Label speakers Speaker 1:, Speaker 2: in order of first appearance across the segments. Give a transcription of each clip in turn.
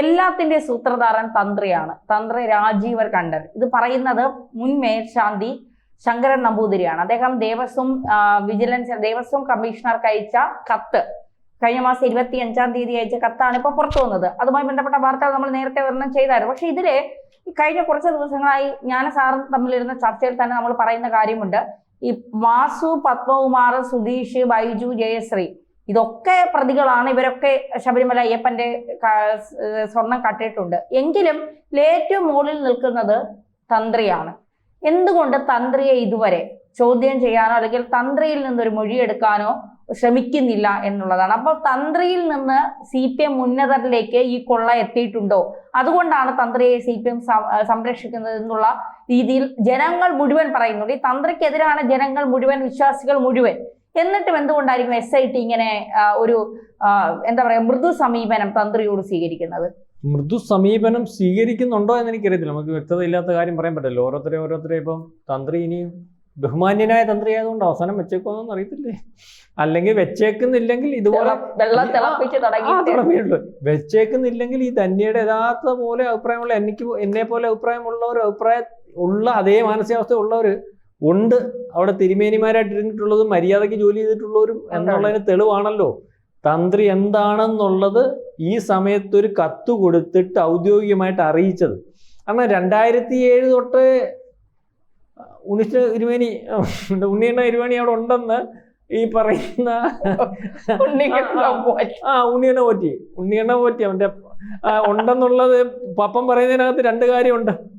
Speaker 1: എല്ലാത്തിന്റെ സൂത്രധാരൻ തന്ത്രിയാണ്. തന്ത്രി രാജീവർ കണ്ടർ ഇത് പറയുന്നത് മുൻ മേൽശാന്തി ശങ്കരൻ നമ്പൂതിരിയാണ്. അദ്ദേഹം ദേവസ്വം വിജിലൻസ് ദേവസ്വം കമ്മീഷണർക്ക് അയച്ച കത്ത്. കഴിഞ്ഞ മാസം ഇരുപത്തി അഞ്ചാം തീയതി അയച്ച കത്താണ് ഇപ്പൊ പുറത്തു വന്നത്. അതുമായി ബന്ധപ്പെട്ട വാർത്ത നമ്മൾ നേരത്തെ വർണം ചെയ്തായിരുന്നു. പക്ഷെ ഇതിലെ കഴിഞ്ഞ കുറച്ച് ദിവസങ്ങളായി ഞാൻ സാറും തമ്മിലിരുന്ന ചർച്ചയിൽ തന്നെ നമ്മൾ പറയുന്ന കാര്യമുണ്ട്. ഈ വാസു പത്മകുമാർ സുധീഷ് ബൈജു ജയശ്രീ ഇതൊക്കെ പ്രതികളാണ്. ഇവരൊക്കെ ശബരിമല അയ്യപ്പന്റെ സ്വർണം കട്ടിട്ടുണ്ട് എങ്കിലും ഏറ്റവും മുകളിൽ നിൽക്കുന്നത് തന്ത്രിയാണ്. എന്തുകൊണ്ട് തന്ത്രിയെ ഇതുവരെ ചോദ്യം ചെയ്യാനോ അല്ലെങ്കിൽ തന്ത്രിയിൽ നിന്നൊരു മൊഴിയെടുക്കാനോ ശ്രമിക്കുന്നില്ല എന്നുള്ളതാണ്. അപ്പോൾ തന്ത്രിയിൽ നിന്ന് സി പി എം ഉന്നതരിലേക്ക് ഈ കൊള്ള എത്തിയിട്ടുണ്ടോ? അതുകൊണ്ടാണ് തന്ത്രിയെ സി പി എം സംരക്ഷിക്കുന്നത് എന്നുള്ള രീതിയിൽ ജനങ്ങൾ മുഴുവൻ പറയുന്നുണ്ട്. ഈ തന്ത്രിക്കെതിരാണ് ജനങ്ങൾ മുഴുവൻ വിശ്വാസികൾ മുഴുവൻ. എന്നിട്ടും എന്തുകൊണ്ടായിരിക്കും എസ് ഐ ടി ഇങ്ങനെ ഒരു എന്താ പറയാ മൃദു സമീപനം തന്ത്രിയോട് സ്വീകരിക്കുന്നത്?
Speaker 2: മൃദു സമീപനം സ്വീകരിക്കുന്നുണ്ടോ എന്ന് എനിക്കറിയത്തില്ല നമുക്ക് വ്യക്തത ഇല്ലാത്ത കാര്യം പറയാൻ പറ്റില്ല ഓരോരുത്തരെ ഓരോരുത്തരെ ഇപ്പം തന്ത്രി ഇനിയും ബഹുമാന്യനായ തന്ത്രി ആയതുകൊണ്ട് അവസാനം വെച്ചേക്കോന്നൊന്നും അറിയത്തില്ലേ? അല്ലെങ്കിൽ വെച്ചേക്കുന്നില്ലെങ്കിൽ ഇതുപോലെ വെച്ചേക്കുന്നില്ലെങ്കിൽ ഈ ധന്യയുടെ യഥാർത്ഥ പോലെ അഭിപ്രായമുള്ള എനിക്ക് എന്നെ പോലെ അഭിപ്രായമുള്ളവർ അഭിപ്രായ ഉള്ള അതേ മാനസികാവസ്ഥ ഉള്ളവർ ഉണ്ട്. അവിടെ തിരുമേനിമാരായിട്ടിരുന്നിട്ടുള്ളതും മര്യാദയ്ക്ക് ജോലി ചെയ്തിട്ടുള്ളവരും എന്നുള്ളതിന് തെളിവാണല്ലോ. തന്ത്രി എന്താണെന്നുള്ളത് ഈ സമയത്ത് ഒരു കത്ത് കൊടുത്തിട്ട് ഔദ്യോഗികമായിട്ട് അറിയിച്ചത്. കാരണം രണ്ടായിരത്തി ഏഴ് തൊട്ട് ഉണ്ണിച്ച തിരുമേനി ഉണ്ണിയണ്ണ തിരുമേനി അവിടെ ഉണ്ടെന്ന് ഈ പറയുന്ന. ആ ഉണ്ണിയണ്ണ പോറ്റി. ഉണ്ണിയണ്ണ പോറ്റി. അവന്റെ ഉണ്ടെന്നുള്ളത് പപ്പം പറയുന്നതിനകത്ത് രണ്ട് കാര്യമുണ്ട്.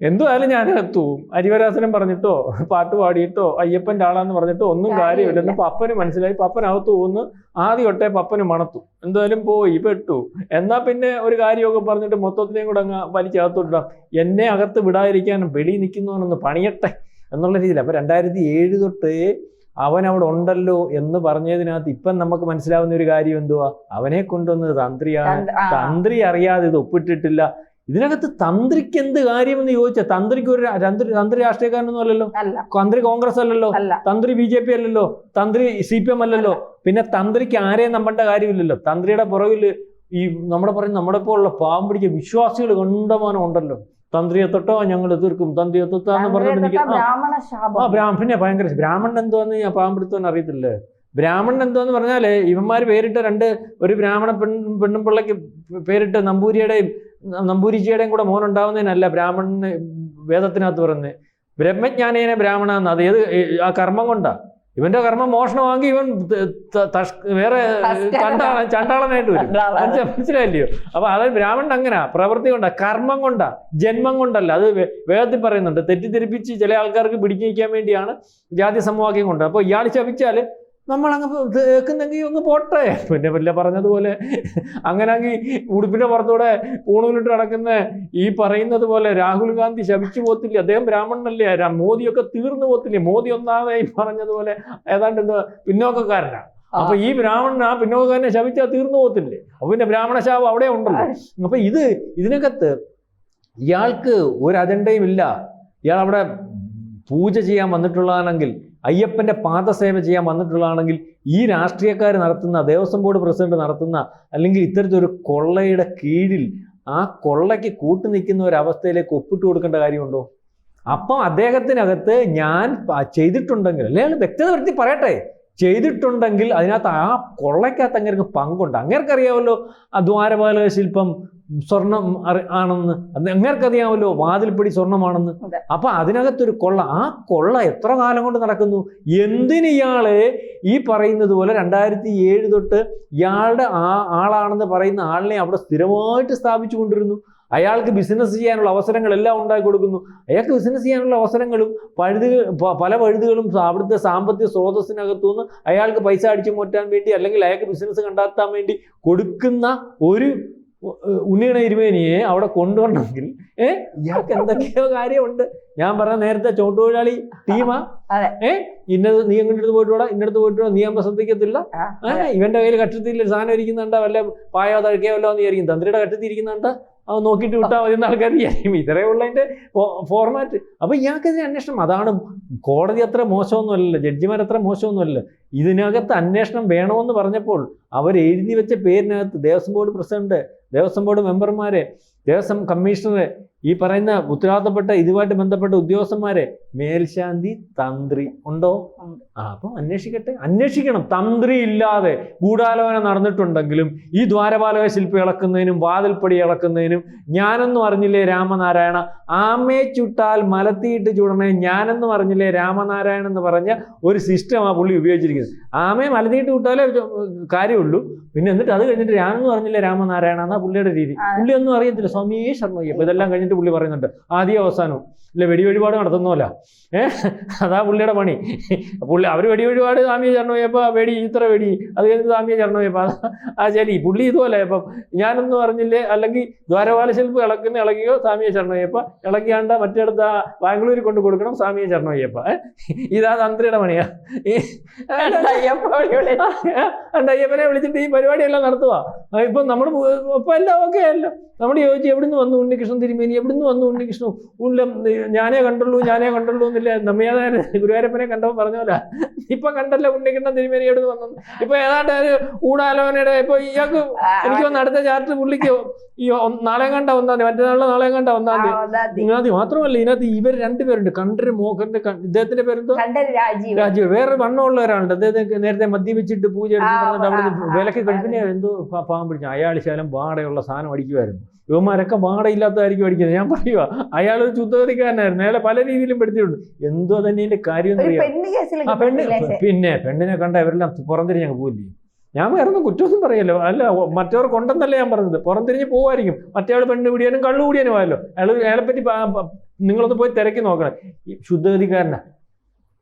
Speaker 2: എന്തുവായാലും ഞാൻ തൂവും അരിവരാസനം പറഞ്ഞിട്ടോ പാട്ട് പാടിയിട്ടോ അയ്യപ്പന്റെ ആളാന്ന് പറഞ്ഞിട്ടോ ഒന്നും കാര്യമില്ല. കാര്യമില്ലെന്ന് പപ്പന് മനസ്സിലായി പപ്പൻ അകത്ത് പോകുന്നു. ആദ്യം ഒട്ടേ പപ്പന് മണത്തു. എന്തായാലും പോയി പെട്ടു. എന്നാ പിന്നെ ഒരു കാര്യമൊക്കെ പറഞ്ഞിട്ട് മൊത്തത്തിനെയും കൂടെ അങ്ങ് വലിച്ചകത്തോട്ടാം എന്നെ അകത്ത് വിടാതിരിക്കാൻ വെളി നിൽക്കുന്നവനൊന്ന് പണിയട്ടെ എന്നുള്ള രീതിയിൽ. അപ്പൊ രണ്ടായിരത്തി ഏഴ് തൊട്ട് അവൻ അവിടെ ഉണ്ടല്ലോ എന്ന് പറഞ്ഞതിനകത്ത് ഇപ്പം നമുക്ക് മനസ്സിലാവുന്ന ഒരു കാര്യം എന്തുവാ? അവനെ കൊണ്ടുവന്നത് തന്ത്രിയാണ്.
Speaker 1: തന്ത്രി
Speaker 2: അറിയാതെ ഇത് ഒപ്പിട്ടിട്ടില്ല. ഇതിനകത്ത് തന്ത്രിക്ക് എന്ത് കാര്യമെന്ന് ചോദിച്ചാൽ തന്ത്രിക്ക് ഒരു തന്ത്രി തന്ത്രി രാഷ്ട്രീയക്കാരനൊന്നും അല്ലല്ലോ.
Speaker 1: അല്ല.
Speaker 2: തന്ത്രി കോൺഗ്രസ് അല്ലല്ലോ.
Speaker 1: അല്ല.
Speaker 2: തന്ത്രി ബി ജെ പി അല്ലല്ലോ. തന്ത്രി സി പി എം അല്ലല്ലോ. പിന്നെ തന്ത്രിക്ക് ആരെയും നമ്പേണ്ട കാര്യമില്ലല്ലോ. തന്ത്രിയുടെ പുറകിൽ ഈ നമ്മുടെ പറയും നമ്മുടെ പോലുള്ള പാവം പിടിച്ച വിശ്വാസികൾ കണ്ടമാനം ഉണ്ടല്ലോ. തന്ത്രിയെ തൊട്ടോ ഞങ്ങൾ തീർക്കും തന്ത്രിയെ തൊട്ടാന്ന് പറഞ്ഞിട്ട് ആ,
Speaker 1: ബ്രാഹ്മണ
Speaker 2: പിന്നെ ഭയങ്കര ബ്രാഹ്മണൻ എന്തോന്ന് ഞാൻ പാവം അറിയത്തില്ല. ബ്രാഹ്മണൻ എന്തോന്ന് പറഞ്ഞാൽ ഇവന്മാർ പേരിട്ട രണ്ട് ഒരു ബ്രാഹ്മണ പെൺ പെണ്ണും പിള്ളയ്ക്ക് പേരിട്ട് നമ്പൂരിയുടെയും നമ്പൂരിജിയുടെയും കൂടെ മോൻ മോനുണ്ടാവുന്നതിനല്ല ബ്രാഹ്മണന് വേദത്തിനകത്ത് പറയുന്നത് ബ്രഹ്മജ്ഞാനേന ബ്രാഹ്മണ എന്ന് അത് ഏത് ആ കർമ്മം കൊണ്ടാ. ഇവന്റെ കർമ്മം മോഷണമാക്കി ഇവൻ വേറെ ചണ്ടാള ചണ്ടാളനായിട്ട് വരും. മനസ്സിലാ- മനസ്സിലായില്ലയോ? അപ്പൊ അത് ബ്രാഹ്മണൻ അങ്ങനെ. പ്രവൃത്തി കൊണ്ടാ. കർമ്മം കൊണ്ടാ. ജന്മം കൊണ്ടല്ല. അത് വേദത്തിൽ പറയുന്നുണ്ട്. തെറ്റിദ്ധരിപ്പിച്ച് ചില ആൾക്കാർക്ക് പിടിച്ചിരിക്കാൻ വേണ്ടിയാണ് ജാതി സമവാക്യം കൊണ്ട് അപ്പോൾ ഇയാൾ ശപിച്ചാൽ നമ്മൾ തേക്കുന്നെങ്കിൽ ഒന്ന് പോട്ടെ. പിന്നെ വല്ല പറഞ്ഞതുപോലെ അങ്ങനെ അങ്ങ് ഉടുപ്പിന്റെ പുറത്തൂടെ പൂണൂലിട്ട് നടക്കുന്ന ഈ പറയുന്നത് പോലെ രാഹുൽ ഗാന്ധി ശപിച്ചു പോത്തില്ലേ അദ്ദേഹം ബ്രാഹ്മണനല്ലേ? മോദിയൊക്കെ തീർന്നു പോത്തില്ലേ മോദി ഒന്നാമതായി ഈ പറഞ്ഞതുപോലെ ഏതാണ്ട് എന്താ പിന്നോക്കക്കാരനാണ് അപ്പൊ ഈ ബ്രാഹ്മണൻ ആ പിന്നോക്കക്കാരനെ ശപിച്ചാൽ തീർന്നു പോത്തില്ലേ അപ്പൊ പിന്നെ ബ്രാഹ്മണ ശാപം അവിടെ ഉണ്ടല്ലോ. അപ്പൊ ഇത് ഇതിനകത്ത് ഇയാൾക്ക് ഒരു അജണ്ടയും ഇല്ല ഇയാൾ അവിടെ പൂജ ചെയ്യാൻ വന്നിട്ടുള്ളതാണെങ്കിൽ അയ്യപ്പന്റെ പാദസേവ ചെയ്യാൻ വന്നിട്ടുള്ളതാണെങ്കിൽ ഈ രാഷ്ട്രീയക്കാർ നടത്തുന്ന ദേവസ്വം ബോർഡ് പ്രസിഡന്റ് നടത്തുന്ന അല്ലെങ്കിൽ ഇത്തരത്തിലൊരു കൊള്ളയുടെ കീഴിൽ ആ കൊള്ളയ്ക്ക് കൂട്ടു നിൽക്കുന്ന ഒരു അവസ്ഥയിലേക്ക് ഒപ്പിട്ട് കൊടുക്കേണ്ട കാര്യമുണ്ടോ? അപ്പം അദ്ദേഹത്തിനകത്ത് ഞാൻ ചെയ്തിട്ടുണ്ടെങ്കിൽ അല്ലെങ്കിൽ വ്യക്തത വരുത്തി പറയട്ടെ. ചെയ്തിട്ടുണ്ടെങ്കിൽ അതിനകത്ത് ആ കൊള്ളയ്ക്കകത്ത് അങ്ങേർക്ക് പങ്കുണ്ട്. അങ്ങേർക്കറിയാമല്ലോ ആ ദ്വാരപാലക ശില്പം സ്വർണം അറി- ആണെന്ന്. അത് അങ്ങേർക്കറിയാമല്ലോ പിടി സ്വർണമാണെന്ന്. അപ്പൊ അതിനകത്തൊരു കൊള്ള ആ കൊള്ള എത്ര കാലം കൊണ്ട് നടക്കുന്നു? എന്തിന് ഇയാളെ ഈ പറയുന്നത് പോലെ രണ്ടായിരത്തി ഏഴ് തൊട്ട് ഇയാളുടെ ആ ആളാണെന്ന് പറയുന്ന ആളിനെ അവിടെ സ്ഥിരമായിട്ട് സ്ഥാപിച്ചു കൊണ്ടിരുന്നു അയാൾക്ക് ബിസിനസ് ചെയ്യാനുള്ള അവസരങ്ങളെല്ലാം ഉണ്ടാക്കി കൊടുക്കുന്നു. അയാൾക്ക് ബിസിനസ് ചെയ്യാനുള്ള അവസരങ്ങളും പഴുതുകൾ പല പഴുതുകളും അവിടുത്തെ സാമ്പത്തിക സ്രോതസ്സിനകത്തുനിന്ന് അയാൾക്ക് പൈസ അടിച്ചു മാറ്റാൻ വേണ്ടി അല്ലെങ്കിൽ അയാൾക്ക് ബിസിനസ് കണ്ടെത്താൻ വേണ്ടി കൊടുക്കുന്ന ഒരു ഉണ്ണിയണ ഇരുമേനിയെ അവിടെ കൊണ്ടുവരണമെങ്കിൽ ഏ ഇയാൾക്ക് എന്തൊക്കെയോ കാര്യമുണ്ട്. ഞാൻ പറഞ്ഞ നേരത്തെ ചോട്ടുതൊഴിലാളി ടീമാ. ഏ ഇന്നത് നീ എങ്ങോട്ട് പോയിട്ടോടാ ഇന്നടത്ത് പോയിട്ടോ നീ ആകുമ്പോൾ ശ്രദ്ധിക്കത്തില്ല. ഇവന്റെ കയ്യിൽ കക്ഷത്തിൽ ഒരു സാധനം ഇരിക്കുന്നുണ്ടോ. വല്ല പായോ തഴക്കയോ വല്ലോ എന്ന് വിചാരിക്കും തന്ത്രിയുടെ കക്ഷത്തിൽ ഇരിക്കുന്നുണ്ട്. അത് നോക്കിയിട്ട് വിട്ടാൽ മതി എന്ന ആൾക്കാർ വിചാരിക്കും. ഇത്രേ ഉള്ളതിന്റെ ഫോർമാറ്റ് അപ്പോൾ ഇയാൾക്കെതിരെ അന്വേഷണം. അതാണ് കോടതി അത്ര മോശമൊന്നുമല്ലല്ലോ ജഡ്ജിമാർ അത്ര മോശമൊന്നുമല്ല ഇതിനകത്ത് അന്വേഷണം വേണമെന്ന് പറഞ്ഞപ്പോൾ അവർ എഴുതി വെച്ച പേരിനകത്ത് Devaswom board president Devaswom board മെമ്പർമാരെ Devaswom കമ്മീഷണറെ ഈ പറയുന്ന ഉത്തരവാദിത്തപ്പെട്ട ഇതുമായിട്ട് ബന്ധപ്പെട്ട ഉദ്യോഗസ്ഥന്മാരെ മേൽശാന്തി തന്ത്രി ഉണ്ടോ. ആ അപ്പം അന്വേഷിക്കട്ടെ. അന്വേഷിക്കണം. തന്ത്രി ഇല്ലാതെ ഗൂഢാലോചന നടന്നിട്ടുണ്ടെങ്കിലും ഈ ദ്വാരപാലക ശില്പി ഇളക്കുന്നതിനും വാതിൽപ്പടി ഇളക്കുന്നതിനും ഞാനെന്നും അറിഞ്ഞില്ലേ രാമനാരായണ? ആമയെ ചുട്ടാൽ മലത്തിയിട്ട് ചൂടണേ ഞാനെന്നും അറിഞ്ഞില്ലേ രാമനാരായണൻ എന്ന് പറഞ്ഞ ഒരു സിസ്റ്റം ആ പുള്ളി ഉപയോഗിച്ചിരിക്കുന്നത്. ആമയെ മലതീട്ട് വിട്ടാലേ കാര്യമുള്ളൂ. പിന്നെ എന്നിട്ട് അത് കഴിഞ്ഞിട്ട് രാമെന്ന് പറഞ്ഞില്ല രാമനാരായണ എന്നാ പുള്ളിയുടെ രീതി. പുള്ളി ഒന്നും അറിയത്തില്ല. സ്വാമിയെ ശർമ്മയ്യ അപ്പൊ ഇതെല്ലാം കഴിഞ്ഞിട്ട് പുള്ളി പറയുന്നുണ്ട് ആദ്യ അവസാനം. ഇല്ല വെടി വഴിപാട് നടത്തുന്നല്ല ഏഹ് അതാ പുള്ളിയുടെ പണി. പുള്ളി അവർ വെടി വഴിപാട് സ്വാമിയെ ചരണമയ്യപ്പ വെടി ഇത്ര വെടി. അത് കഴിഞ്ഞ് സ്വാമിയെ ചരണമയ്യപ്പ ആ ശരി. പുള്ളി ഇതുപോലെ ഇപ്പം ഞാനൊന്നും അറിഞ്ഞില്ലേ? അല്ലെങ്കിൽ ദ്വാരപാല ശില്പം ഇളക്കുന്ന ഇളകിയോ സ്വാമിയെ ചരണമയ്യപ്പ ഇളകിയാണ്ട മറ്റേടത്ത് ബാംഗ്ലൂരിൽ കൊണ്ട് കൊടുക്കണം സ്വാമിയെ ചരണമയ്യപ്പ ഏഹ് ഇതാ തന്ത്രിയുടെ പണിയാ. ഉണ്ട് അയ്യപ്പനെ വിളിച്ചിട്ട് ഈ പരിപാടിയെല്ലാം നടത്തുക ഇപ്പൊ നമ്മൾ ഇപ്പൊ എല്ലാം ഓക്കെ അല്ലോ. നമ്മൾ ചോദിച്ചു എവിടുന്ന് വന്നു ഉണ്ണികൃഷ്ണൻ തിരുമേനി? എവിടുന്ന് വന്നു ഉണ്ണികൃഷ്ണൻ? ഉള്ളം ഞാനേ കണ്ടുള്ളൂ ഞാനേ കണ്ടുള്ളൂ എന്നില്ല. നമ്മയാതായ ഗുരുവായൂരപ്പനെ കണ്ടപ്പോൾ പറഞ്ഞ പോലെ ഇപ്പൊ കണ്ടല്ലോ ഉണ്ണികൃഷ്ണൻ തിരുമേനി എവിടുന്ന് വന്നു ഇപ്പൊ ഏതാണ്ട് ഒരു ഊടാലോചനയുടെ ഇപ്പൊ ഇയാൾക്ക് എനിക്ക് ഒന്ന് അടുത്ത ചാർട്ട് പുള്ളിക്ക് ഈ നാളെ കണ്ട ഒന്നാം തീയതി മറ്റന്നാളെ നാളെ കണ്ട ഒന്നാം തീയതി. ഇതിനകത്ത് മാത്രമല്ല ഇതിനകത്ത് ഇവർ രണ്ടുപേരുണ്ട് കണ്ടര് മോഹന്റെ ഇദ്ദേഹത്തിന്റെ പേരെന്തോ
Speaker 1: രാജീവ്.
Speaker 2: രാജീവ്. വേറെ വണ്ണമുള്ള അദ്ദേഹത്തെ നേരത്തെ മദ്യപിച്ചിട്ട് പൂജ എടുത്ത്
Speaker 1: ആ,
Speaker 2: പറഞ്ഞിട്ട് അവിടെ വിലക്ക് കഴിപ്പിനെ എന്തോ പാവം പിടിച്ചു. അയാൾ ശാലം വാടയുള്ള സാധനം അടിക്കുമായിരുന്നു ഇവന്മാരൊക്കെ വാടയില്ലാത്തതായിരിക്കും അടിക്കുന്നത്. ഞാൻ പറയുക അയാൾ ഒരു അയാളെ പല രീതിയിലും പെടുത്തിയിട്ടുണ്ട്. എന്തോ തന്നെ ഇതിന്റെ കാര്യം
Speaker 1: പെണ്ണ്
Speaker 2: ആ പെണ്ണ് പിന്നെ പെണ്ണിനെ കണ്ട ഇവരെല്ലാം പുറംതിരിഞ്ഞ് ഞങ്ങൾ പോയില്ലേ ഞാൻ വേറെ ഒന്നും കുറ്റമൊന്നും പറയല്ലോ. അല്ല മറ്റവർ കൊണ്ടെന്നല്ല ഞാൻ പറഞ്ഞത്. പുറംതിരിഞ്ഞ് പോവായിരിക്കും. മറ്റേ പെണ്ണ് പിടിയാനും കള്ളു കൂടിയാനും ആയല്ലോ. അയാൾ അയാളെ പറ്റി പ- പ- നിങ്ങളൊന്ന് പോയി തിരക്കി നോക്കണം. ശുദ്ധഗതിക്കാരനാ.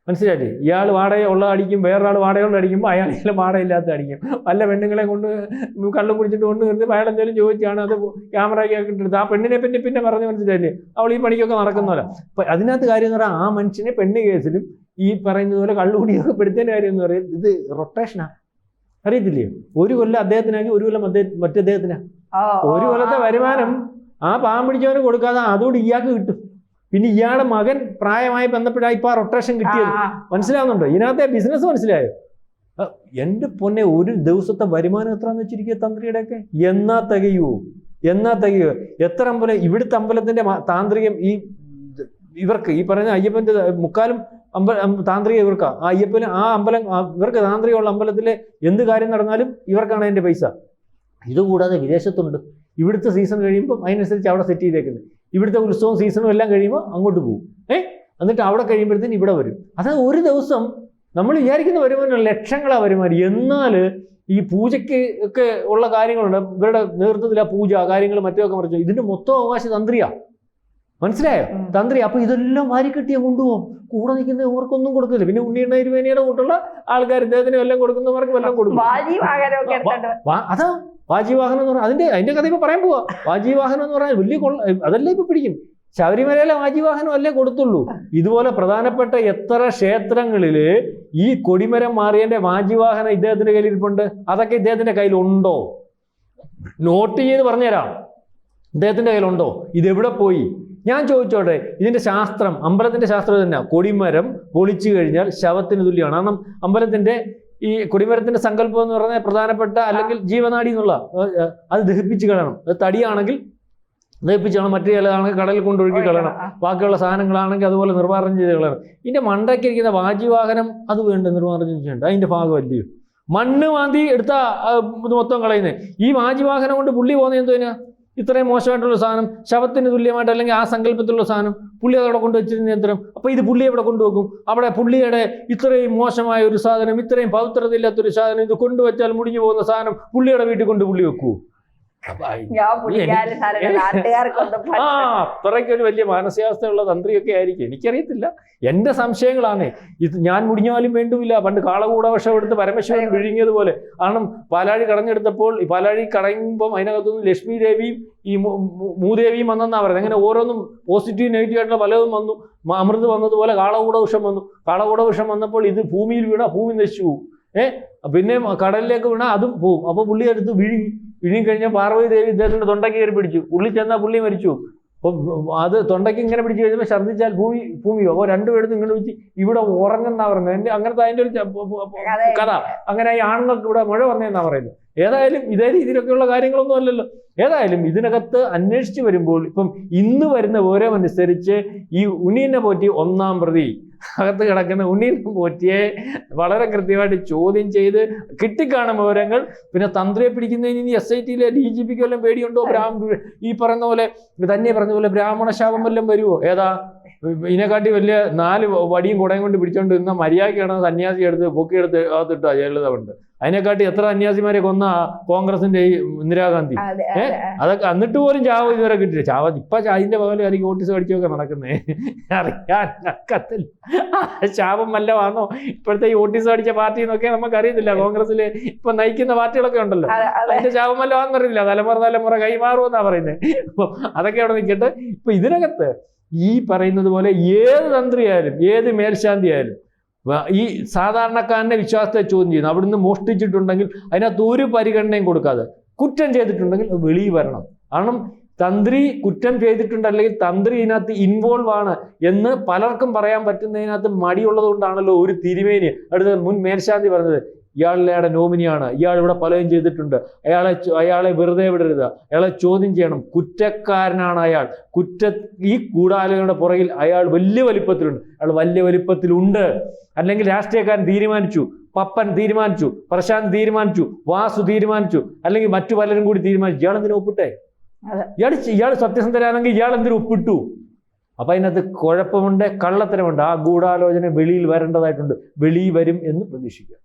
Speaker 2: മനസ്സിലായില്ലേ? ഇയാൾ വാടക ഉള്ള അടിക്കും വേറൊരാൾ വാടകയുള്ള അടിക്കുമ്പോൾ അയാൾ ഇയാൾ വാടകയില്ലാത്ത അടിക്കും. വല്ല പെണ്ണുങ്ങളെ കൊണ്ട് കള്ളും കുടിച്ചിട്ട് കൊണ്ട് നിർത്തി അയാൾ എന്തെങ്കിലും ചോദിച്ചാണ് അത് ക്യാമറയ്ക്ക് ഇട്ടെടുത്ത് ആ പെണ്ണിനെ പറ്റി പിന്നെ പറഞ്ഞ് മനസ്സിലായില്ലേ? അവൾ ഈ പണിക്കൊക്കെ നടക്കുന്നല്ലോ അപ്പൊ അതിനകത്ത് കാര്യം എന്ന് പറഞ്ഞാൽ ആ മനുഷ്യനെ പെണ്ണ് കേസിലും ഈ പറയുന്നത് പോലെ കള്ളുകൂടിയൊക്കെ പെടുത്തേന്റെ കാര്യം എന്ന് പറയുന്നത് ഇത് റൊട്ടേഷനാ. അറിയത്തില്ലേ ഒരു കൊല്ലം അദ്ദേഹത്തിനാക്കി ഒരു കൊല്ലം അദ്ദേഹം മറ്റദ്ദേഹത്തിനാ
Speaker 1: ഓ, ഓ,
Speaker 2: ഒരു കൊല്ലത്തെ വരുമാനം ആ പാവം പിടിച്ചവന് കൊടുക്കാതെ അതോട് ഇയാൾക്ക് കിട്ടും. പിന്നെ ഇയാളുടെ മകൻ പ്രായമായി ബന്ധപ്പെട്ട ഇപ്പൊ ആ റൊട്ടേഷൻ കിട്ടിയത്. മനസ്സിലാവുന്നുണ്ടോ? ഇതിനകത്തെ ബിസിനസ് മനസ്സിലായോ? എന്റെ പൊന്നെ ഒരു ദിവസത്തെ വരുമാനം എത്രയാന്ന് വെച്ചിരിക്കുക തന്ത്രിയുടെ ഒക്കെ എന്നാ തികയുവോ? എന്നാ തികയോ എത്ര അമ്പലം ഇവിടുത്തെ അമ്പലത്തിന്റെ താന്ത്രികം ഈ ഇവർക്ക് ഈ പറയുന്ന അയ്യപ്പന്റെ മുക്കാലും അമ്പ അം- താന്ത്രിക ഇവർക്കാ. ആ അയ്യപ്പന് ആ അമ്പലം ഇവർക്ക് താന്ത്രികമുള്ള അമ്പലത്തിലെ എന്ത് കാര്യം നടന്നാലും ഇവർക്കാണ് അതിന്റെ പൈസ. ഇതുകൂടാതെ വിദേശത്തുണ്ട്. ഇവിടുത്തെ സീസൺ കഴിയുമ്പോൾ അതിനനുസരിച്ച് അവിടെ സെറ്റ് ചെയ്തേക്കുന്നത്. ഇവിടുത്തെ ഉത്സവം സീസണും എല്ലാം കഴിയുമ്പോൾ അങ്ങോട്ട് പോകും. ഏ? എന്നിട്ട് അവിടെ കഴിയുമ്പോഴത്തേന് ഇവിടെ വരും. അതായത് ഒരു ദിവസം നമ്മൾ വിചാരിക്കുന്ന വരുമാനം ലക്ഷങ്ങളാണ് വരുമാനം. എന്നാൽ ഈ പൂജയ്ക്ക് ഒക്കെ ഉള്ള കാര്യങ്ങളുണ്ട്. ഇവരുടെ നേതൃത്വത്തിൽ പൂജ കാര്യങ്ങൾ മറ്റൊക്കെ മറിച്ചു ഇതിന്റെ മൊത്തം അവകാശ തന്ത്രിയാ. മനസ്സിലായോ? തന്ത്രി അപ്പൊ ഇതെല്ലാം വാരി കെട്ടിയ കൊണ്ടുപോകും കൂടെ നിൽക്കുന്ന ഇവർക്കൊന്നും കൊടുക്കില്ല പിന്നെ ഉണ്ണിയണ്ണ ഇരുവേനിയുടെ കൂട്ടുള്ള ആൾക്കാർ ഇദ്ദേഹത്തിന് വല്ലതും കൊടുക്കുന്നവർക്ക് വല്ലതും കൊടുക്കും. അതാ വാജീവാഹനം എന്ന് പറഞ്ഞാൽ അതിന്റെ അതിന്റെ കഥ ഇപ്പൊ പറയാൻ പോവാ. വാജീവാഹനം എന്ന് പറഞ്ഞാൽ വലിയ കൊള്ള അതല്ലേ ഇപ്പൊ പിടിക്കും? ശബരിമലയിലെ വാജീവാഹനം അല്ലേ കൊടുത്തുള്ളൂ. ഇതുപോലെ പ്രധാനപ്പെട്ട എത്ര ക്ഷേത്രങ്ങളിൽ ഈ കൊടിമരം മാറിയതിന്റെ വാജിവാഹനം ഇദ്ദേഹത്തിന്റെ കയ്യിൽ ഇരിപ്പുണ്ട് അതൊക്കെ ഇദ്ദേഹത്തിന്റെ കയ്യിൽ ഉണ്ടോ നോട്ട് ചെയ്ത് പറഞ്ഞുതരാം. ഇദ്ദേഹത്തിന്റെ കയ്യിലുണ്ടോ? ഇതെവിടെ പോയി? ഞാൻ ചോദിച്ചോട്ടെ ഇതിന്റെ ശാസ്ത്രം അമ്പലത്തിന്റെ ശാസ്ത്രം തന്നെയാണ് കൊടിമരം പൊളിച്ചു കഴിഞ്ഞാൽ ശവത്തിന് തുല്യമാണ്. കാരണം അമ്പലത്തിന്റെ ഈ കൊടിമരത്തിന്റെ സങ്കല്പം എന്ന് പറഞ്ഞാൽ പ്രധാനപ്പെട്ട അല്ലെങ്കിൽ ജീവനാടി എന്നുള്ള അത് ദഹിപ്പിച്ച് കളയണം. അത് തടിയാണെങ്കിൽ ദഹിപ്പിച്ച് കളയണം. മറ്റു ചിലതാണെങ്കിൽ കടലിൽ കൊണ്ടൊഴുക്കി കളയണം. ബാക്കിയുള്ള സാധനങ്ങളാണെങ്കിൽ അതുപോലെ നിർമ്മാർജനം ചെയ്ത് കളയണം. ഇതിന്റെ മണ്ടയ്ക്ക് ഇരിക്കുന്ന വാജിവാഹനം അത് വേണ്ട നിർമ്മാർജനം ചെയ്യേണ്ട. അതിന്റെ ഭാഗമല്ലയോ മണ്ണ് മാന്തി എടുത്താൽ ഇത് മൊത്തം കളയുന്നത് ഈ വാജിവാഹനം കൊണ്ട് പുള്ളി പോകുന്നത് എന്തിനാ ഇത്രയും മോശമായിട്ടുള്ള സാധനം ശവത്തിന് തുല്യമായിട്ട് അല്ലെങ്കിൽ ആ സങ്കല്പത്തിലുള്ള സാധനം പുള്ളി അതവിടെ കൊണ്ടുവച്ചിരുന്ന യന്ത്രം. അപ്പോൾ ഇത് പുള്ളി എവിടെ കൊണ്ടുവെക്കും? അവിടെ പുള്ളിയുടെ ഇത്രയും മോശമായ ഒരു സാധനം ഇത്രയും പവിത്രതയില്ലാത്തൊരു സാധനം ഇത് കൊണ്ടുവച്ചാൽ മുടിഞ്ഞു പോകുന്ന സാധനം പുള്ളിയുടെ വീട്ടിൽ കൊണ്ട് പുള്ളി വെക്കൂ ആ അത്രയ്ക്ക് ഒരു വലിയ മാനസികാവസ്ഥയുള്ള തന്ത്രിയൊക്കെ ആയിരിക്കും. എനിക്കറിയത്തില്ല. എന്റെ സംശയങ്ങളാണ്. ഇത് ഞാൻ മുടിഞ്ഞാലും വേണ്ടുമില്ല. പണ്ട് കാളകൂട വിഷം എടുത്ത് പരമശിവൻ വിഴുങ്ങിയതുപോലെ. കാരണം പാലാഴി കടഞ്ഞെടുത്തപ്പോൾ ഈ പാലാഴി കടയുമ്പം അതിനകത്തുനിന്ന് ലക്ഷ്മി ദേവിയും ഈ മൂദേവിയും വന്നെന്നാ പറയുന്നത്. അങ്ങനെ ഓരോന്നും പോസിറ്റീവ് നെഗറ്റീവ് ആയിട്ടുള്ള പലതും വന്നു. അമൃത് വന്നതുപോലെ കാളകൂട വിഷം വന്നു. കാളകൂട വിഷം വന്നപ്പോൾ ഇത് ഭൂമിയിൽ വീണാ ഭൂമി നശിച്ചു പോകും ഏഹ് പിന്നെ കടലിലേക്ക് വീണാൽ അതും പോവും. അപ്പോൾ പുള്ളി എടുത്ത് വിഴുങ്ങി. വിഴുങ്ങി കഴിഞ്ഞാൽ പാർവതി ദേവി ഇദ്ദേഹത്തിന്റെ തൊണ്ടയ്ക്ക് കയറി പിടിച്ചു. പുള്ളി ചെന്നാൽ പുള്ളി മരിച്ചു. അപ്പം അത് തൊണ്ടയ്ക്ക് ഇങ്ങനെ പിടിച്ചു കഴിഞ്ഞപ്പോൾ ഛർദ്ദിച്ചാൽ ഭൂമി ഭൂമിയോ? അപ്പോൾ രണ്ടുപേരും ഇങ്ങനെ വെച്ച് ഇവിടെ ഉറങ്ങുന്ന പറയുന്നത്. എന്റെ അങ്ങനത്തെ അതിന്റെ ഒരു. കഥ. അങ്ങനെ ഈ ആണുങ്ങൾക്ക് ഇവിടെ മഴ വന്നതെന്നാ പറയുന്നത്. ഏതായാലും ഇതേ രീതിയിലൊക്കെയുള്ള കാര്യങ്ങളൊന്നും അല്ലല്ലോ. ഏതായാലും ഇതിനകത്ത് അന്വേഷിച്ച് വരുമ്പോൾ ഇപ്പം ഇന്ന് വരുന്ന വിവരം അനുസരിച്ച് ഈ ഉണീനെ പോറ്റി ഒന്നാം പ്രതി അകത്ത് കിടക്കുന്ന ഉണീനെ പോറ്റിയെ വളരെ കൃത്യമായിട്ട് ചോദ്യം ചെയ്ത് കിട്ടിക്കാണും വിവരങ്ങൾ. പിന്നെ തന്ത്രിയെ പിടിക്കുന്നതിന് ഇനി എസ് ഐ ടിയിലെ ഡി ജി പിക്ക് വല്ലതും പേടിയുണ്ടോ? ബ്രാഹ്മ ഈ പറയുന്ന പോലെ തന്നെ പറഞ്ഞ പോലെ ബ്രാഹ്മണ ശാപം വല്ലതും വരുമോ ഏതാ? ഇതിനെക്കാട്ടി വലിയ നാല് വടിയും കുടയും കൊണ്ട് പിടിച്ചോണ്ട് നിന്ന മര്യാദയ്ക്കാണ് സന്യാസി എടുത്ത് പൊക്കിയെടുത്ത് അകത്തിട്ട് ഉണ്ട് അതിനെക്കാട്ടി എത്ര സന്യാസിമാരെ കൊന്ന കോൺഗ്രസിന്റെ ഈ ഇന്ദിരാഗാന്ധി? ഏഹ്? അതൊക്കെ എന്നിട്ട് പോലും ചാവ് ഇതുവരെ കിട്ടില്ല ചാവ ഇപ്പൊ അതിന്റെ പകലും ആയിരിക്കും ഓട്ടിസ് പഠിച്ചൊക്കെ നടക്കുന്നേ. അറിയാൻ ഒക്കത്തില്ല ആ ശാപം വല്ലതാണോ ഇപ്പോഴത്തെ ഈ ഓട്ടിസ് അടിച്ച പാർട്ടി എന്നൊക്കെ നമുക്ക് അറിയത്തില്ല കോൺഗ്രസിൽ ഇപ്പൊ നയിക്കുന്ന പാർട്ടികളൊക്കെ ഉണ്ടല്ലോ.
Speaker 1: അതെ, അതെ.
Speaker 2: അതിന്റെ ശാപം വല്ലവാന്ന് അറിയില്ല തലമുറ തലമുറ കൈമാറുമെന്നാ പറയുന്നത് അപ്പൊ അതൊക്കെ അവിടെ നിൽക്കട്ടെ. ഇപ്പൊ ഇതിനകത്ത് ഈ പറയുന്നത് പോലെ ഏത് തന്ത്രിയായാലും ഏത് മേൽശാന്തി ആയാലും ഈ സാധാരണക്കാരനെ വിശ്വാസത്തെ ചോദ്യം ചെയ്യുന്നു. അവിടുന്ന് മോഷ്ടിച്ചിട്ടുണ്ടെങ്കിൽ അതിനകത്ത് ഒരു പരിഗണനയും കൊടുക്കാതെ കുറ്റം ചെയ്തിട്ടുണ്ടെങ്കിൽ വെളിയിൽ വരണം. കാരണം തന്ത്രി കുറ്റം ചെയ്തിട്ടുണ്ട് അല്ലെങ്കിൽ തന്ത്രി ഇതിനകത്ത് ഇൻവോൾവ് ആണ് എന്ന് പലർക്കും പറയാൻ പറ്റുന്നതിനകത്ത് മടിയുള്ളത് കൊണ്ടാണല്ലോ ഒരു തിരുമേനി. അടുത്ത മുൻ മേൽശാന്തി പറഞ്ഞത്. ഇയാളുടെ നോമിനിയാണ്. ഇയാൾ ഇവിടെ പലതും ചെയ്തിട്ടുണ്ട്. അയാളെ അയാളെ വെറുതെ വിടരുത്. അയാളെ ചോദ്യം ചെയ്യണം. കുറ്റക്കാരനാണ് അയാൾ. കുറ്റ ഈ ഗൂഢാലോചനയുടെ പുറകിൽ അയാൾ വലിയ വലിപ്പത്തിലുണ്ട്. അയാൾ വലിയ വലിപ്പത്തിലുണ്ട്. അല്ലെങ്കിൽ രാഷ്ട്രീയക്കാരൻ തീരുമാനിച്ചു. പപ്പൻ തീരുമാനിച്ചു. പ്രശാന്ത് തീരുമാനിച്ചു. വാസു തീരുമാനിച്ചു. അല്ലെങ്കിൽ മറ്റു പലരും കൂടി തീരുമാനിച്ചു. ഇയാൾ എന്തിനു ഒപ്പിട്ടെ. ഇയാൾ ഇയാൾ സത്യസന്ധരാണെങ്കിൽ ഇയാൾ എന്തിനു ഒപ്പിട്ടു? അപ്പൊ അതിനകത്ത് കുഴപ്പമുണ്ട് കള്ളത്തരമുണ്ട്. ആ ഗൂഢാലോചന വെളിയിൽ വരേണ്ടതായിട്ടുണ്ട്. വെളിയിൽ വരും എന്ന് പ്രതീക്ഷിക്കുക